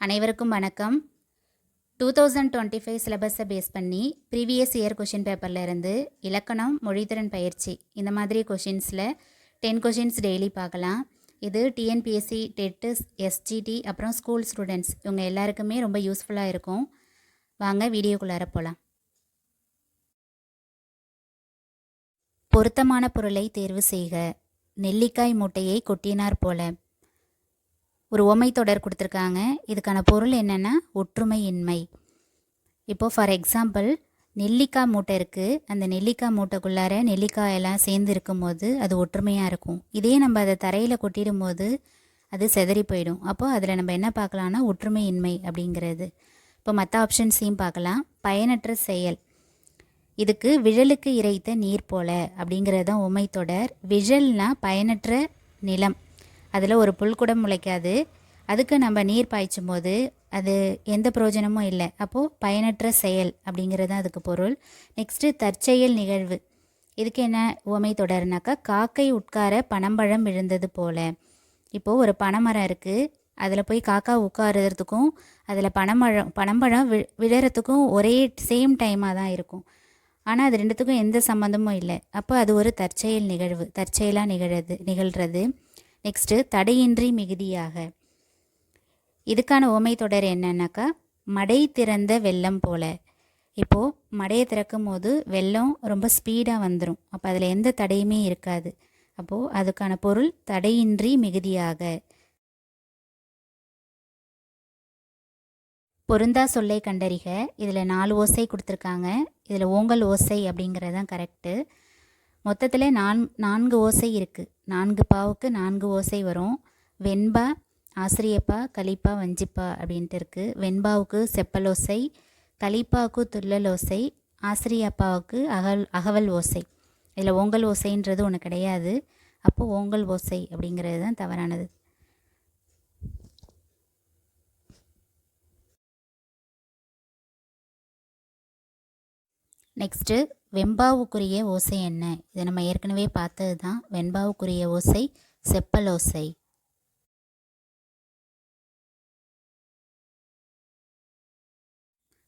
அனைவருக்கும் வணக்கம். Two thousand twenty five சிலபஸை பேஸ் பண்ணி ப்ரீவியஸ் இயர் கொஷின் பேப்பரில் இருந்து இலக்கணம் மொழித்திறன் பயிற்சி இந்த மாதிரி கொஷின்ஸில் டென் கொஷின்ஸ் டெய்லி பார்க்கலாம். இது டிஎன்பிஎஸ்சி டெட்டு எஸ்ஜிடி அப்புறம் ஸ்கூல் ஸ்டூடெண்ட்ஸ் இவங்க எல்லாருக்குமே ரொம்ப யூஸ்ஃபுல்லாக இருக்கும். வாங்க வீடியோக்குள்ளார போகலாம் பொருத்தமான பொருளை தேர்வு செய்க. நெல்லிக்காய் மூட்டையை கொட்டினார் போல. ஒரு உமை தொடர் கொடுத்துருக்காங்க. இதுக்கான பொருள் என்னென்னா ஒற்றுமையின்மை. இப்போது ஃபார் எக்ஸாம்பிள் நெல்லிக்காய் மூட்டை இருக்குது அந்த நெல்லிக்காய் மூட்டைக்குள்ளார நெல்லிக்காய் எல்லாம் சேர்ந்து இருக்கும்போது அது ஒற்றுமையாக இருக்கும். இதே நம்ம அதை தரையில் கொட்டிடும் போது அது செதறி போயிடும். அப்போது அதில் நம்ம என்ன பார்க்கலான்னா ஒற்றுமையின்மை அப்படிங்கிறது. இப்போ மற்ற ஆப்ஷன்ஸையும் பார்க்கலாம். பயனற்ற செயல். இதுக்கு விழலுக்கு இறைத்த நீர் போல அப்படிங்கிறது தான் உமை தொடர். விழல்னா பயனற்ற நிலம். அதில் ஒரு புல் கூட முளைக்காது. அதுக்கு நம்ம நீர் பாய்ச்சும் போது அது எந்த பிரயோஜனமும் இல்லை. அப்போது பயனற்ற செயல் அப்படிங்கிறது தான் அதுக்கு பொருள். நெக்ஸ்ட்டு தற்செயல் நிகழ்வு. இதுக்கு என்ன உவமை தொடர்னாக்கா காக்கை உட்கார பனம்பழம் விழுந்தது போல. இப்போது ஒரு பனைமரம் இருக்குது அதில் போய் காக்கா உட்காருறதுக்கும் அதில் பனம்பழம் பனம்பழம் வி விழறதுக்கும் ஒரே சேம் டைமாக தான் இருக்கும். ஆனால் அது ரெண்டுத்துக்கும் எந்த சம்மந்தமும் இல்லை. அப்போ அது ஒரு தற்செயல் நிகழ்வு தற்செயலாக நிகழது நிகழ்கிறது நெக்ஸ்ட்டு தடையின்றி மிகுதியாக. இதுக்கான ஓமை தொடர் என்னன்னாக்கா மடை திறந்த வெள்ளம் போல. இப்போது மடையை திறக்கும் போது வெள்ளம் ரொம்ப ஸ்பீடாக வந்துடும் அப்போ அதில் எந்த தடையுமே இருக்காது. அப்போது அதுக்கான பொருள் தடையின்றி மிகுதியாக. பொருந்தா சொல்லை கண்டறிக. இதில் நாலு ஓசை கொடுத்துருக்காங்க. இதில் ஓங்கல் ஓசை அப்படிங்கிறது தான் கரெக்டு மொத்தத்தில் நான் நான்கு ஓசை இருக்குது நான்கு பாவுக்கு நான்கு ஓசை வரும். வெண்பா ஆசிரியப்பா கலிப்பா வஞ்சிப்பா அப்படின்ட்டு இருக்குது வெண்பாவுக்கு செப்பல் ஓசை கலிப்பாவுக்கு துள்ளல் ஓசை ஆசிரியப்பாவுக்கு அகல் அகவல் ஓசை. இதில் ஓங்கல் ஓசைன்றது ஒன்று கிடையாது. அப்போது ஓங்கல் ஓசை அப்படிங்கிறது தான் தவறானது. நெக்ஸ்ட்டு வெண்பாவுக்குரிய ஓசை என்ன? இதை நம்ம ஏற்கனவே பார்த்தது தான் வெண்பாவுக்குரிய ஓசை செப்பல் ஓசை.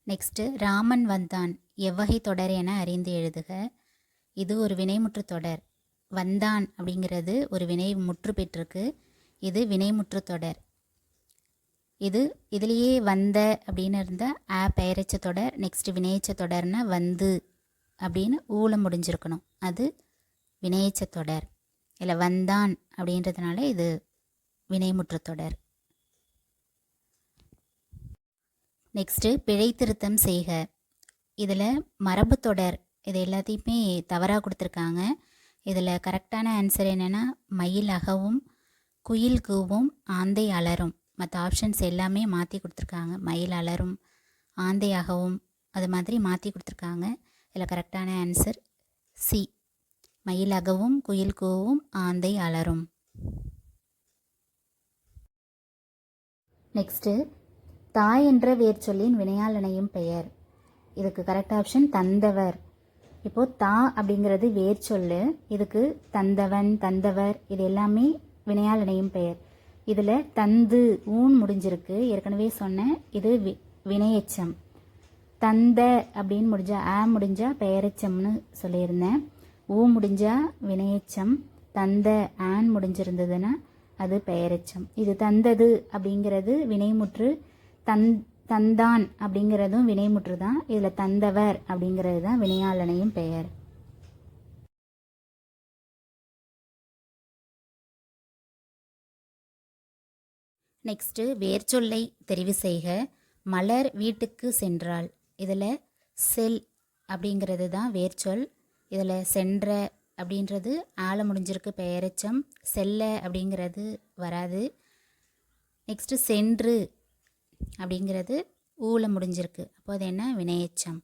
நெக்ஸ்ட்டு ராமன் வந்தான். எவ்வகை தொடர் என அறிந்து எழுதுக. இது ஒரு வினைமுற்று தொடர். வந்தான் அப்படிங்கிறது ஒரு வினை முற்று பெற்றிருக்கு. இது வினைமுற்று தொடர். இது இதுலேயே வந்த அப்படின்னு இருந்தால் ஆ பெயரச்ச தொடர் நெக்ஸ்ட் வினையச்ச தொடர்னா வந்து அப்படின்னு ஊழ முடிஞ்சிருக்கணும். அது வினையச்ச தொடர். இல்லை வந்தான் அப்படின்றதுனால இது வினைமுற்று தொடர். நெக்ஸ்ட்டு பிழை திருத்தம் செய்க. இதில் மரபு தொடர் இது எல்லாத்தையுமே தவறாக கொடுத்துருக்காங்க. இதில் கரெக்டான ஆன்சர் என்னென்னா மயில் அகவும் குயில் கூவும் ஆந்தை அலரும். மற்ற ஆப்ஷன்ஸ் எல்லாமே மாற்றி கொடுத்துருக்காங்க. மயில் அலரும் ஆந்தையாகவும் அது மாதிரி மாற்றி கொடுத்துருக்காங்க. இதில் கரெக்டான ஆன்சர் சி மயில் அகவும் குயில் கூவும் ஆந்தை அலரும். நெக்ஸ்ட்டு தாய் என்ற வேர்ச்சொல்லின் வினையால் இணையும் பெயர். இதுக்கு கரெக்ட் ஆப்ஷன் தந்தவர். இப்போது தா அப்படிங்கிறது வேர்ச்சொல்லு இதுக்கு தந்தவன் தந்தவர் இது எல்லாமே வினையால் இணையும் பெயர். இதில் தந்து ஊன் முடிஞ்சிருக்கு. ஏற்கனவே சொன்னேன் இது வி வினையச்சம். தந்த அப்படின்னு முடிஞ்சா ஆ முடிஞ்சா பெயரச்சம்னு சொல்லியிருந்தேன். ஊ முடிஞ்சா வினையச்சம் தந்த ஆன் முடிஞ்சிருந்ததுன்னா அது பெயரச்சம். இது தந்தது அப்படிங்கிறது வினைமுற்று தந் தந்தான் அப்படிங்கிறதும் வினைமுற்று தான் இதில் தந்தவர் அப்படிங்கிறது தான் வினையாளனையும் பெயர். நெக்ஸ்ட்டு வேர்ச்சொல்லை தெரிவு செய்க. மலர் வீட்டுக்கு சென்றாள். இதில் செல் அப்படிங்கிறது தான் வேர்ச்சொல். இதில் சென்ற அப்படின்றது ஆழ முடிஞ்சிருக்கு பெயரச்சம். செல்ல அப்படிங்கிறது வராது. நெக்ஸ்ட்டு சென்று அப்படிங்கிறது ஊல முடிஞ்சிருக்கு. அப்போ அது என்ன? வினையச்சம்.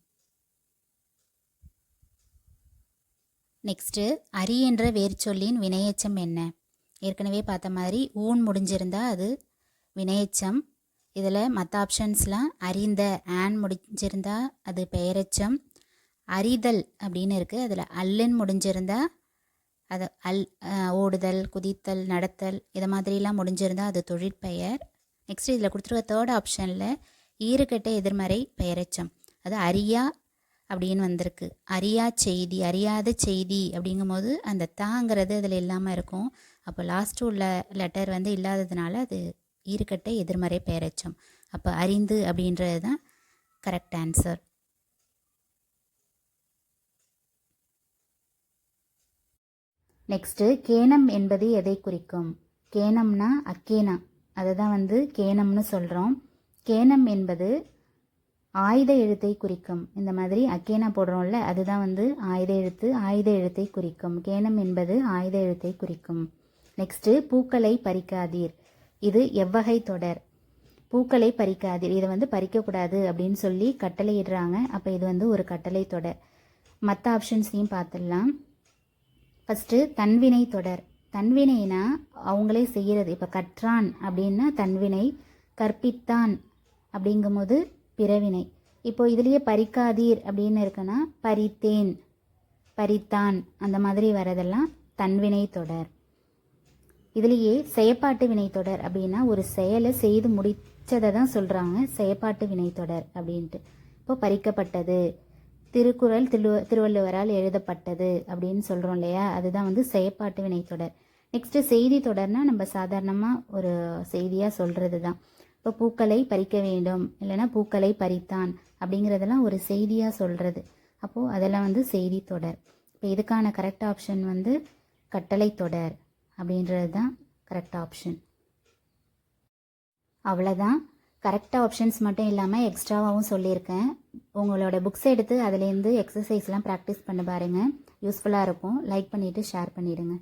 நெக்ஸ்ட்டு அரி என்ற வேர்ச்சொல்லின் வினையச்சம் என்ன? ஏற்கனவே பார்த்த மாதிரி ஊன் முடிஞ்சிருந்தால் அது வினையச்சம் இதில் மற்ற ஆப்ஷன்ஸ்லாம் அறிந்த ஆன் முடிஞ்சிருந்தா அது பெயரச்சம். அறிதல் அப்படின்னு இருக்குது அதில் அல்லுன்னு முடிஞ்சிருந்தா அது அல் ஓடுதல் குதித்தல் நடத்தல் இதை மாதிரிலாம் முடிஞ்சிருந்தால் அது தொழிற்பெயர். நெக்ஸ்ட் இதில் கொடுத்துருக்க தேர்ட் ஆப்ஷனில் ஈறுகட்ட எதிர்மறை பெயரச்சம். அது அறியா அப்படின்னு வந்திருக்கு. அறியா செய்தி அறியாத செய்தி அப்படிங்கும்போது அந்த தாங்கிறது அதில் இல்லாமல் இருக்கும். அப்போ லாஸ்ட்டு உள்ள லெட்டர் வந்து இல்லாததுனால அது ஈறுகெட்ட எதிர்மறை பெயரெச்சம் அப்போ அறிந்து அப்படின்றது தான் கரெக்ட் ஆன்சர் நெக்ஸ்ட்டு கேனம் என்பது எதை குறிக்கும்? கேனம்னா அக்கேனா. அதை தான் வந்து கேனம்னு சொல்கிறோம் கேனம் என்பது ஆயுத எழுத்தை குறிக்கும். இந்த மாதிரி அக்கேனா போடுறோம்ல அதுதான் வந்து ஆயுத எழுத்து ஆயுத எழுத்தை குறிக்கும். கேனம் என்பது ஆயுத எழுத்தை குறிக்கும். நெக்ஸ்ட்டு பூக்களை பறிக்காதீர். இது எவ்வகை தொடர். பூக்களை பறிக்காதீர். இதை வந்து பறிக்கக்கூடாது அப்படின்னு சொல்லி கட்டளையிடுறாங்க. அப்போ இது வந்து ஒரு கட்டளை தொடர். மற்ற ஆப்ஷன்ஸையும் பார்த்துடலாம் ஃபஸ்ட்டு தன்வினை தொடர். தன்வினைனா அவங்களே செய்கிறது இப்போ கற்றான் அப்படின்னா தன்வினை கற்பித்தான் அப்படிங்கும்போது பிறவினை. இப்போ இதுலேயே பறிக்காதீர் அப்படின்னு இருக்குன்னா பறித்தேன் பறித்தான் அந்த மாதிரி வரதெல்லாம் தன்வினை தொடர். இதுலேயே செயப்பாட்டு வினைத்தொடர் அப்படின்னா ஒரு செயலை செய்து முடித்ததை தான் சொல்கிறாங்க செயப்பாட்டு வினைத்தொடர் அப்படின்ட்டு. இப்போ பறிக்கப்பட்டது திருக்குறள் திரு திருவள்ளுவரால் எழுதப்பட்டது அப்படின்னு சொல்கிறோம் இல்லையா? அதுதான் வந்து செயப்பாட்டு வினைத்தொடர் நெக்ஸ்ட்டு செய்தி தொடர்னா நம்ம சாதாரணமாக ஒரு செய்தியாக சொல்கிறது தான் இப்போ பூக்களை பறிக்க வேண்டும் இல்லைன்னா பூக்களை பறித்தான் அப்படிங்கிறதெல்லாம் ஒரு செய்தியாக சொல்கிறது அப்போது அதெல்லாம் வந்து செய்தி தொடர். இப்போ இதுக்கான கரெக்ட் ஆப்ஷன் வந்து கட்டளை தொடர். அப்படின்றது தான் கரெக்ட் ஆப்ஷன் அவ்வளோதான் கரெக்ட் ஆப்ஷன்ஸ் மட்டும் இல்லாமல் எக்ஸ்ட்ராவாகவும் சொல்லியிருக்கேன். உங்களோட புக்ஸ் எடுத்து அதுலேருந்து எக்ஸசைஸ்லாம் ப்ராக்டிஸ் பண்ண பாருங்கள் யூஸ்ஃபுல்லாக இருக்கும். லைக் பண்ணிவிட்டு ஷேர் பண்ணிவிடுங்க